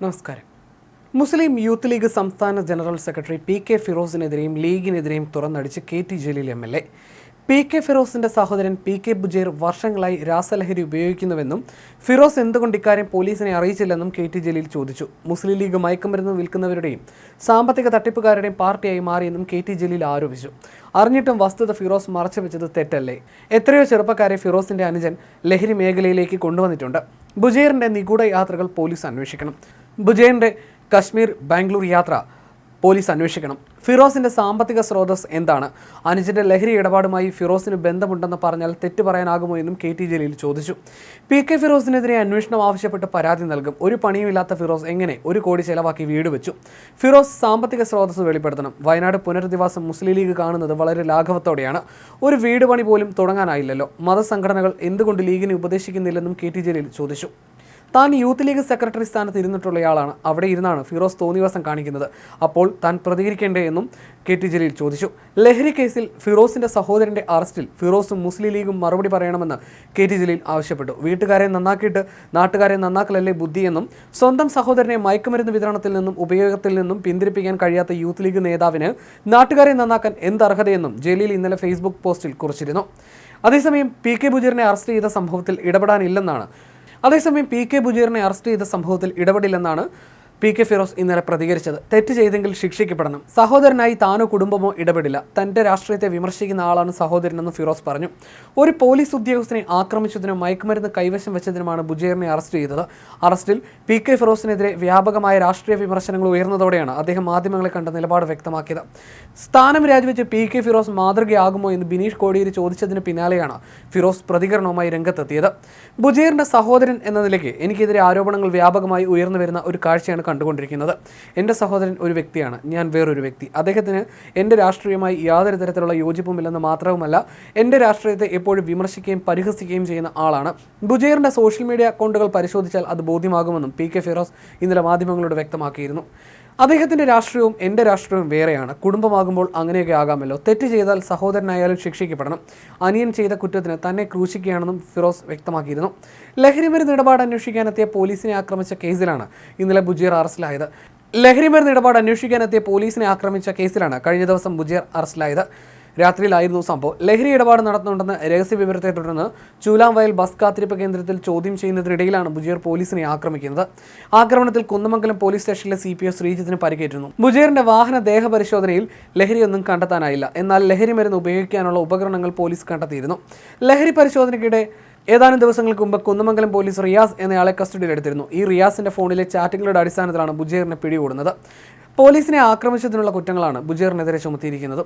നമസ്കാരം. Muslim youth league സംസ്ഥാന general secretary P K ഫിറോസിനെതിരെയും ലീഗിനെതിരെയും തുറന്നടിച്ച് K T Jaleel M L A. P K ഫിറോസിന്റെ സഹോദരൻ പി കെ ബുജേർ വർഷങ്ങളായി രാസലഹരി ഉപയോഗിക്കുന്നുവെന്നും ഫിറോസ് എന്തുകൊണ്ട് ഇക്കാര്യം പോലീസിനെ അറിയിച്ചില്ലെന്നും കെ ടി ജലീൽ ചോദിച്ചു. മുസ്ലിം ലീഗ് മയക്കുമരുന്ന് വിൽക്കുന്നവരുടെയും സാമ്പത്തിക തട്ടിപ്പുകാരുടെയും പാർട്ടിയായി മാറിയെന്നും കെ ടി ജലീൽ ആരോപിച്ചു. അറിഞ്ഞിട്ടും വസ്തുത ഫിറോസ് മറച്ചുവെച്ചത് തെറ്റല്ലേ? എത്രയോ ചെറുപ്പക്കാരെ ഫിറോസിന്റെ അനുജൻ ലഹരി മേഖലയിലേക്ക് കൊണ്ടുവന്നിട്ടുണ്ട്. ബുജേറിന്റെ നിഗൂഢ യാത്രകൾ പോലീസ് അന്വേഷിക്കണം. ബുജേറിന്റെ കശ്മീർ ബാംഗ്ലൂർ യാത്ര പോലീസ് അന്വേഷിക്കണം. ഫിറോസിന്റെ സാമ്പത്തിക സ്രോതസ് എന്താണ്? അനുജന്റെ ലഹരി ഇടപാടുമായി ഫിറോസിന് ബന്ധമുണ്ടെന്ന് പറഞ്ഞാൽ തെറ്റ് പറയാനാകുമോ എന്നും കെ ടി ജലീൽ ചോദിച്ചു. പി കെ ഫിറോസിനെതിരെ അന്വേഷണം ആവശ്യപ്പെട്ട് പരാതി നൽകും. ഒരു പണിയുമില്ലാത്ത ഫിറോസ് എങ്ങനെ ഒരു കോടി ചെലവാക്കി വീട് വെച്ചു? ഫിറോസ് സാമ്പത്തിക സ്രോതസ് വെളിപ്പെടുത്തണം. വയനാട് പുനരധിവാസം മുസ്ലിം ലീഗ് കാണുന്നത് വളരെ ലാഘവത്തോടെയാണ്. ഒരു വീട് പണി പോലും തുടങ്ങാനായില്ലല്ലോ. മതസംഘടനകൾ എന്തുകൊണ്ട് ലീഗിനെ ഉപദേശിക്കുന്നില്ലെന്നും കെ ടി ജലീൽ ചോദിച്ചു. താൻ യൂത്ത് ലീഗ് സെക്രട്ടറി സ്ഥാനത്ത് ഇരുന്നിട്ടുള്ളയാളാണ് അവിടെ ഇരുന്നാണ് ഫിറോസ് തോന്നിവാസം കാണിക്കുന്നത്. അപ്പോൾ താൻ പ്രതികരിക്കേണ്ടേ എന്നും കെ ടി ജലീൽ ചോദിച്ചു. ലഹരി കേസിൽ ഫിറോസിന്റെ സഹോദരന്റെ അറസ്റ്റിൽ ഫിറോസും മുസ്ലിം ലീഗും മറുപടി പറയണമെന്ന് കെ ടി ജലീൽ ആവശ്യപ്പെട്ടു. വീട്ടുകാരെ നന്നാക്കിയിട്ട് നാട്ടുകാരെ നന്നാക്കലല്ലേ ബുദ്ധിയെന്നും സ്വന്തം സഹോദരനെ മയക്കുമരുന്ന് വിതരണത്തിൽ നിന്നും ഉപയോഗത്തിൽ നിന്നും പിന്തിരിപ്പിക്കാൻ കഴിയാത്ത യൂത്ത് ലീഗ് നേതാവിന് നാട്ടുകാരെ നന്നാക്കാൻ എന്തർഹതയെന്നും ജലീൽ ഇന്നലെ ഫേസ്ബുക്ക് പോസ്റ്റിൽ കുറിച്ചിരുന്നു. അതേസമയം പി കെ ബുജീറിനെ അറസ്റ്റ് ചെയ്ത സംഭവത്തിൽ ഇടപെടാനില്ലെന്നാണ് അതേസമയം പി കെ ബുജീറിനെ അറസ്റ്റ് ചെയ്ത സംഭവത്തിൽ ഇടപെടില്ലെന്നാണ് പി കെ ഫിറോസ് ഇന്നലെ പ്രതികരിച്ചത്. തെറ്റ് ചെയ്തെങ്കിൽ ശിക്ഷിക്കപ്പെടണം. സഹോദരനായി താനോ കുടുംബമോ ഇടപെടില്ല. തന്റെ രാഷ്ട്രീയത്തെ വിമർശിക്കുന്ന ആളാണ് സഹോദരനെന്ന് ഫിറോസ് പറഞ്ഞു. ഒരു പോലീസ് ഉദ്യോഗസ്ഥനെ ആക്രമിച്ചതിനും മയക്കുമരുന്ന് കൈവശം വെച്ചതിനുമാണ് ബുജേറിനെ അറസ്റ്റ് ചെയ്തത്. അറസ്റ്റിൽ പി കെ ഫിറോസിനെതിരെ വ്യാപകമായ രാഷ്ട്രീയ വിമർശനങ്ങൾ ഉയർന്നതോടെയാണ് അദ്ദേഹം മാധ്യമങ്ങളെ കണ്ട നിലപാട് വ്യക്തമാക്കിയത്. സ്ഥാനം രാജിവെച്ച് പി കെ ഫിറോസ് മാതൃകയാകുമോ എന്ന് ബിനീഷ് കോടിയേരി ചോദിച്ചതിന് പിന്നാലെയാണ് ഫിറോസ് പ്രതികരണവുമായി രംഗത്തെത്തിയത്. ബുജേറിന്റെ സഹോദരൻ എന്ന നിലയ്ക്ക് എനിക്കെതിരെ ആരോപണങ്ങൾ വ്യാപകമായി ഉയർന്നു വരുന്ന ഒരു കാഴ്ചയാണ് കണ്ടുകൊണ്ടിരിക്കുന്നത്. എന്റെ സഹോദരൻ ഒരു വ്യക്തിയാണ്. ഞാൻ വേറൊരു വ്യക്തി. അദ്ദേഹത്തിന് എന്റെ രാഷ്ട്രീയമായി യാതൊരു തരത്തിലുള്ള യോജിപ്പുമില്ലെന്ന് മാത്രവുമല്ല എന്റെ രാഷ്ട്രീയത്തെ എപ്പോഴും വിമർശിക്കുകയും പരിഹസിക്കുകയും ചെയ്യുന്ന ആളാണ്. ബുജേറിന്റെ സോഷ്യൽ മീഡിയ അക്കൗണ്ടുകൾ പരിശോധിച്ചാൽ അത് ബോധ്യമാകുമെന്നും പി കെ ഫിറോസ് ഇന്നലെ മാധ്യമങ്ങളോട് വ്യക്തമാക്കിയിരുന്നു. അദ്ദേഹത്തിന്റെ രാഷ്ട്രീയവും എന്റെ രാഷ്ട്രീയവും വേറെയാണ്. കുടുംബമാകുമ്പോൾ അങ്ങനെയൊക്കെ ആകാമല്ലോ. തെറ്റ് ചെയ്താൽ സഹോദരനായാലും ശിക്ഷിക്കപ്പെടണം. അനിയൻ ചെയ്ത കുറ്റത്തിന് തന്നെ ക്രൂശിക്കുകയാണെന്നും ഫിറോസ് വ്യക്തമാക്കിയിരുന്നു. ലഹരിമരുന്ന് ഇടപാട് അന്വേഷിക്കാനെത്തിയ പോലീസിനെ ആക്രമിച്ച കേസിലാണ് ഇന്നലെ ബുജീർ അറസ്റ്റിലായത്. ലഹരിമരുന്ന് ഇടപാട് അന്വേഷിക്കാനെത്തിയ പോലീസിനെ ആക്രമിച്ച കേസിലാണ് കഴിഞ്ഞ ദിവസം ബുജീർ അറസ്റ്റിലായത്. രാത്രിയിലായിരുന്നു സംഭവം. ലഹരി ഇടപാട് നടത്തുന്നുണ്ടെന്ന് രഹസ്യ വിവരത്തെ തുടർന്ന് ചൂലാംവയൽ ബസ് കാത്തിരിപ്പ് കേന്ദ്രത്തിൽ ചോദ്യം ചെയ്യുന്നതിനിടയിലാണ് ബുജീർ പോലീസിനെ ആക്രമിക്കുന്നത്. ആക്രമണത്തിൽ കുന്നമംഗലം പോലീസ് സ്റ്റേഷനിലെ സി പി ഒ ശ്രീജിത്തിന് പരിക്കേറ്റിരുന്നു. ബുജീറിന്റെ വാഹന ദേഹ പരിശോധനയിൽ ലഹരിയൊന്നും കണ്ടെത്താനായില്ല. എന്നാൽ ലഹരി മരുന്ന് ഉപയോഗിക്കാനുള്ള ഉപകരണങ്ങൾ പോലീസ് കണ്ടെത്തിയിരുന്നു. ലഹരി പരിശോധനയ്ക്കിടെ ഏതാനും ദിവസങ്ങൾക്ക് മുമ്പ് കുന്നമംഗലം പോലീസ് റിയാസ് എന്നയാളെ കസ്റ്റഡിയിലെടുത്തിരുന്നു ഈ റിയാസിന്റെ ഫോണിലെ ചാറ്റുകളുടെ അടിസ്ഥാനത്തിലാണ് ബുജീറിനെ പിടികൂടുന്നത്. പോലീസിനെ ആക്രമിച്ചതിനുള്ള കുറ്റങ്ങളാണ് ബുജീറിനെതിരെ ചുമത്തിയിരിക്കുന്നത്.